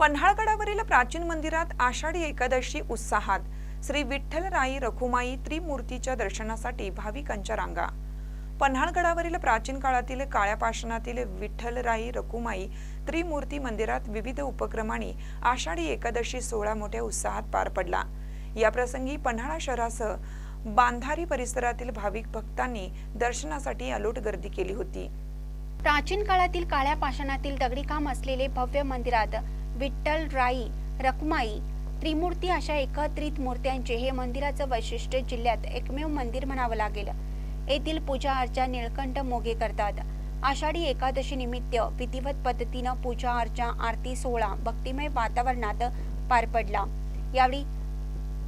पन्हाळगडावरील प्राचीन मंदिरात आषाढी एकादशी उत्साहात श्री विठ्ठलराई रखुमाई त्रिमूर्तीच्या दर्शनासाठी भाविकांच्या रांगा पन्हाळगडावरील प्राचीन काळातील काळ्या पाषाणातील विठ्ठलराई रखुमाई त्रिमूर्ती मंदिरात विविध उपक्रमांनी आषाढी एकादशी सोहळा मोठ्या उत्साहात पार पडला. या प्रसंगी पन्हाळा शहरासह बांधारी परिसरातील भाविक भक्तांनी दर्शनासाठी अलोट गर्दी केली होती. प्राचीन काळातील काळ्या पाषाणातील दगडी काम असलेले भव्य मंदिरात विठ्ठल राई रखमाई त्रिमूर्ती अशा एकत्रित मूर्त्यांचे हे मंदिराचं वैशिष्ट्य जिल्ह्यात एकमेव मंदिर म्हणावं लागेल. येथील पूजा अर्चा निळकंठ मोगे करतात. आषाढी एकादशी निमित्त विधिवत पद्धतीनं पूजा अर्चा आरती सोहळा भक्तिमय वातावरणात पार पडला. यावेळी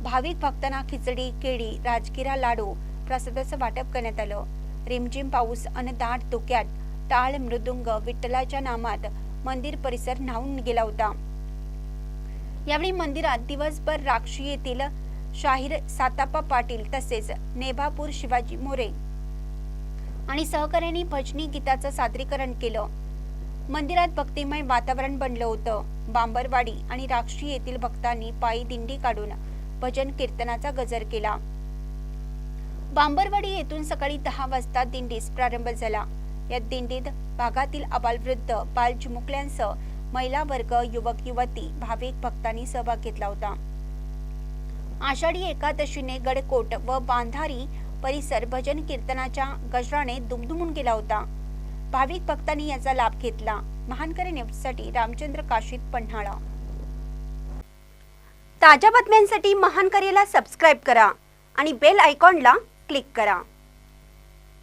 भाविक भक्तांना खिचडी केळी राजगिरा लाडू प्रसादाचं वाटप करण्यात आलं. रिमझिम पाऊस अन दाट धुक्यात टाळ मृदुंग विठ्ठलाच्या नामात मंदिर परिसर न्हावून गेला होता. यावेळी मंदिरात दिवसभर राक्षी येथील शाहीर सातापा पाटील तसेच नेभापूर शिवाजी मोरे आणि सहकाऱ्यांनी भजनी गीताचं सादरीकरण केलं. मंदिरात भक्तिमय वातावरण बनलं होतं. बांबरवाडी आणि राक्षी येथील भक्तांनी पायी दिंडी काढून भजन कीर्तनाचा गजर केला. बांबरवाडी येथून सकाळी दहा वाजता दिंडीस प्रारंभ झाला. या दिंडीत भागातील अबालवृद्ध बाल चिमुकल्यांसह महिला वर्ग युवक युवती भाविक भक्तांनी सहभाग घेतला होता. आषाढी एकादशीने गडकोट व बांधारी परिसर भजन कीर्तनाच्या गजराने दुमदुमून गेला होता. भाविक भक्तांनी याचा लाभ घेतला. महानकरी न्यूजसाठी रामचंद्र काशीत पन्हाळा. ताज्या बातम्यांसाठी महानकरीला सबस्क्राईब करा आणि बेल आयकॉनला क्लिक करा.